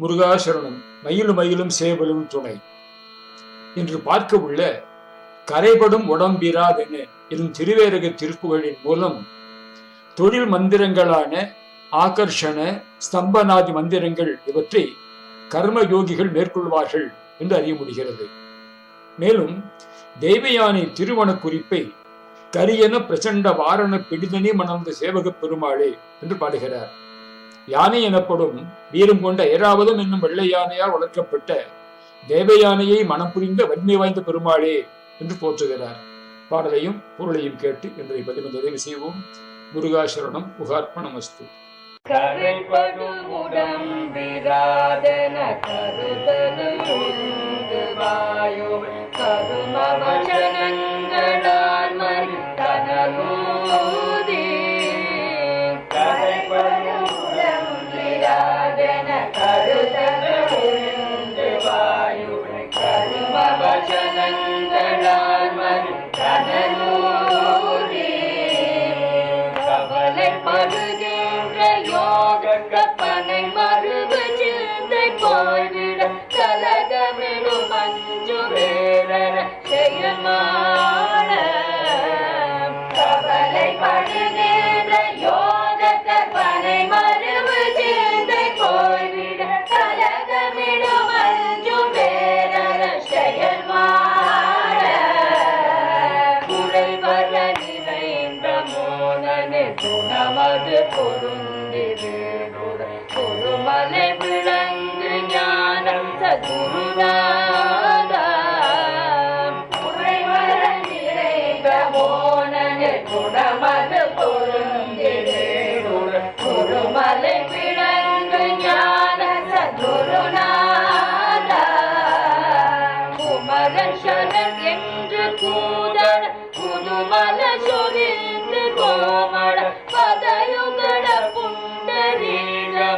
முருகாசரணம் மயிலும் மயிலும் சேவலும் துணை. இன்று பார்க்க உள்ள கரைபடும் உடம்பிராதென எனும் திருவேரக திருப்புகளின் மூலம் தொழில் மந்திரங்களான ஆகர்ஷண ஸ்தம்பநாதி மந்திரங்கள் இவற்றை கர்ம யோகிகள் மேற்கொள்வார்கள் என்று அறிய முடிகிறது. மேலும் தெய்வயானை திருமண குறிப்பை கரியன பிரசண்ட வாரண பிடிதனி மணந்த சேவக பெருமாளே என்று பாடுகிறார். யானை எனப்படும் வீரம் கொண்ட ஏராவதம் என்னும் வெள்ளை யானையால் வளர்க்கப்பட்ட தேவ யானையை மனம் புரிந்த வன்மை வாய்ந்த பெருமாளே என்று போற்றுகிறார். பாடலையும் பொருளையும் கேட்டு இன்றைய பதிவு நிறைவு செய்வோம். முருகாசரணம் உகார்ப்பணமஸ்து கரைப்படும் உடம்பிராதன கருதலுந்து மோனனே துணமது பொருந்திடுட குருமலை விளங்கு ஞானம் சகுருநாதா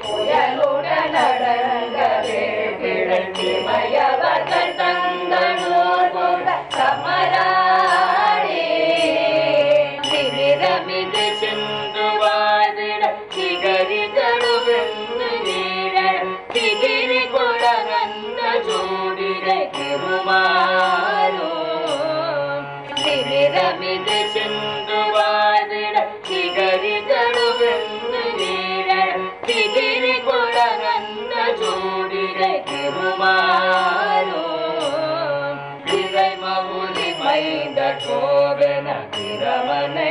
புயலுடன் நடந்த பிழைத்தி மயவர்கள் தங்களூர் புக சமராடி திமிரமிகு சிந்து வாதிட சிகரிதடு வெந்து வீழ கொடரந்த சூடிரை திருமாலோ திரை மவுலி மைந்த கோவென கிரமனை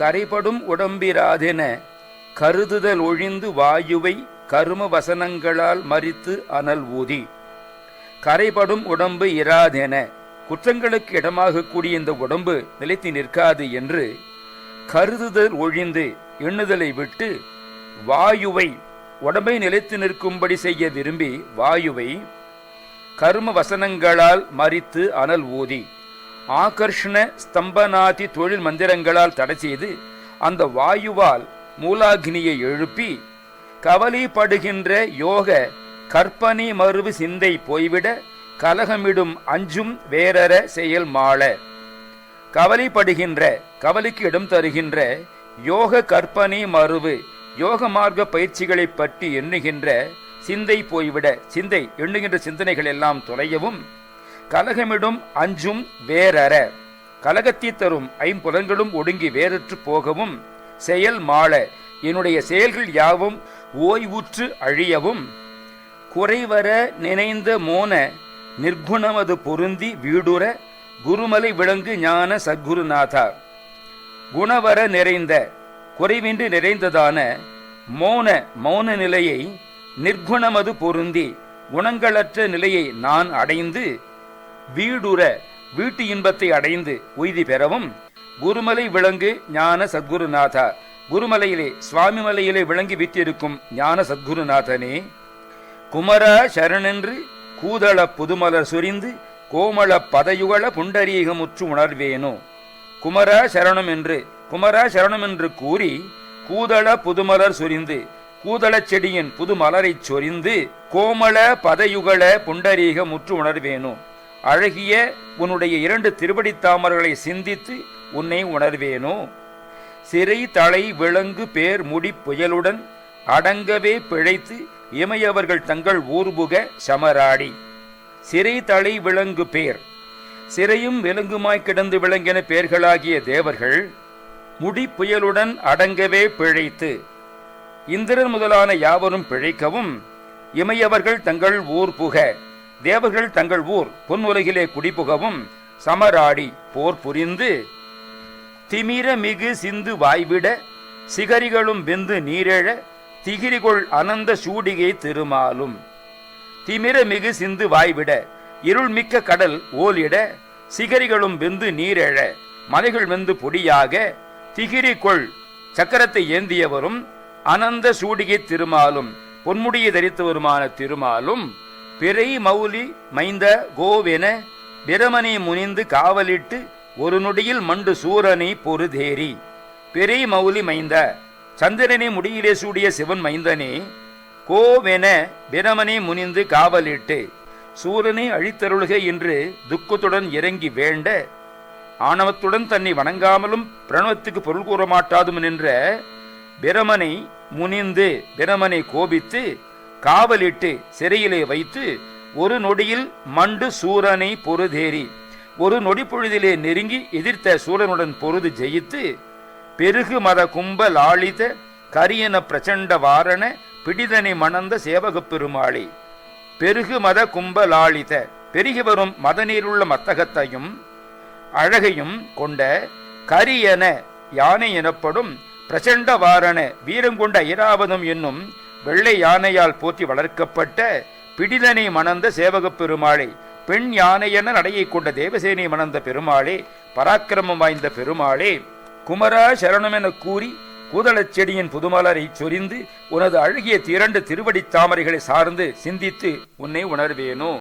கரைபடும் உடம்பிராதென கருதுதல் ஒழிந்து வாயுவை கரும வசனங்களால் மறித்து அனல் ஊதி. கரைபடும் உடம்பு இராதென குற்றங்களுக்கு இடமாக கூடிய இந்த உடம்பு நிலைத்து நிற்காது என்று கருதுதல் ஒழிந்து எண்ணுதலை விட்டு வாயுவை உடம்பை நிலைத்து நிற்கும்படி செய்ய விரும்பி வாயுவை கரும வசனங்களால் மறித்து அனல் ஊதி. ஆகர்ஷண ஸ்தம்பனாதி தொழில் மந்திரங்களால் தடை செய்து அந்த வாயுவால் மூலாகினியை எழுப்பி கவலைப்படுகின்ற யோக கற்பனை மறுவு சிந்தை போய்விட கலகமிடும் அஞ்சும் வேறற செயல் மாள. கவலைப்படுகின்ற கவலைக்கு இடம் தருகின்ற யோக கற்பனை மறுவு யோக மார்க்க பயிற்சிகளை பற்றி எண்ணுகின்ற சிந்தை போய்விட சிந்தை எண்ணுகின்ற சிந்தனைகள் எல்லாம் தொலையவும் கலகமிடும் அஞ்சும் வேறற. கலகத்தை தரும் ஐம்புலன்களும் ஒடுங்கி வேறற்று போகவும் செயல் மாள. என்னுடைய செயல்கள் யாவும் ஓய்வுற்று அழியவும். குறைவர நினைந்த மோன நிர்குணமது பொருந்தி வீடுற. குருமலை விளங்கு ஞான சத்குருநாதா. குணவர நிறைந்த குறைவின்றி நிறைந்ததான மோன மௌன நிலையை நிர்குணமது பொருந்தி குணங்களற்ற நிலையை நான் அடைந்து வீடுற வீட்டு இன்பத்தை அடைந்து உய்தி பெறவும் குருமலை விளங்கு ஞான சத்குருநாதா. குருமலையிலே சுவாமி மலையிலே விளங்கி வித்திருக்கும் ஞான சத்குருநாதனே குமரா சரணென்று கூதள புதுமலர் சொரிந்து கோமள பதயுகள புண்டரீகமுற்று உணர்வேனோ. குமரா சரணம் என்று குமரா சரணம் என்று கூறி கூதள புதுமலர் சொரிந்து கூதளச் செடியின் புதுமலரைச் சொரிந்து கோமள பதயுகள புண்டரீக முற்று உணர்வேனோ. அழகிய உன்னுடைய இரண்டு திருவடி தாமர்களை சிந்தித்து உன்னை உணர்வேனோ? சிறை தலை விலங்கு பேர் முடி புயலுடன் அடங்கவே பிழைத்து இமையவர்கள் தங்கள் ஊர்புக சமராடி. சிறை தலை விலங்கு பேர். சிறையும் விலங்குமாய் கிடந்து விளங்கின பேர்களாகிய தேவர்கள் முடி புயலுடன் அடங்கவே பிழைத்து இந்திரன் முதலான யாவரும் பிழைக்கவும் இமையவர்கள் தங்கள் ஊர் புக தேவர்கள் தங்கள் ஊர் பொன்னுலகிலே குடிபுகவும் சமராடி போர் புரிந்து திமிர மிகு சிந்து வாய்விட சிகரிகளும் வெந்து நீரெழ திகிரிகொள் அனந்த சூடிகை திருமாலும். திமிர மிகு சிந்து வாய்விட இருள்மிக்க கடல் ஓலிட சிகரிகளும் வெந்து நீரெழ மலைகள் வெந்து பொடியாக திகிரிகொள் சக்கரத்தை ஏந்தியவரும் அனந்த சூடிகை திருமாலும் பொன்முடியை தரித்தவருமான திருமாலும் பிறை மௌலி மைந்த கோவென பிரமனை முனிந்து காவலிட்டு ஒரு நொடியில் மண்டு சூரனை பொறுதேறி. பிறை மௌலி மைந்த சந்திரனை முடியிலே சூடிய சிவன் மைந்தனே கோவென பிரமனை முனிந்து காவலிட்டு சூரனை அழித்தருள்க என்று துக்கத்துடன் இறங்கி வேண்ட ஆணவத்துடன் தன்னை வணங்காமலும் பிரணவத்துக்கு பொருள் கூற மாட்டாதும் நின்ற பிரமனை முனிந்து பிரமனை கோபித்து காவலிட்டு சிறையிலே வைத்து ஒரு நொடியில் மண்டு சூரனை பொறுதேறி ஒரு நொடி பொழுதிலே நெருங்கி எதிர்த்த சூரனுடன் பொருது ஜெயித்து பெருகு மத கும்ப லாளித கரியன பிரச்சண்ட வாரண பிடிதனை மணந்த சேவகப் பெருமாளி. பெருகு மத கும்ப லாளித பெருகி வரும் மத நீருள்ள மத்தகத்தையும் அழகையும் கொண்ட கரியன யானை எனப்படும் பிரச்சண்ட வாரண வீரங்கொண்ட ஐராவதம் என்னும் வெள்ளை யானையால் போற்றி வளர்க்கப்பட்ட பிடிதனை மணந்த சேவகப் பெருமாளே பெண் யானையென நடையை கொண்ட தேவசேனை மணந்த பெருமாளே பராக்கிரமம் வாய்ந்த பெருமாளே குமரா சரணமென கூறி கூதளச் செடியின் புதுமலரை சொரிந்து உனது அழகிய திரண்டு திருவடித் தாமரைகளை சார்ந்து சிந்தித்து உன்னை உணர்வேனோ?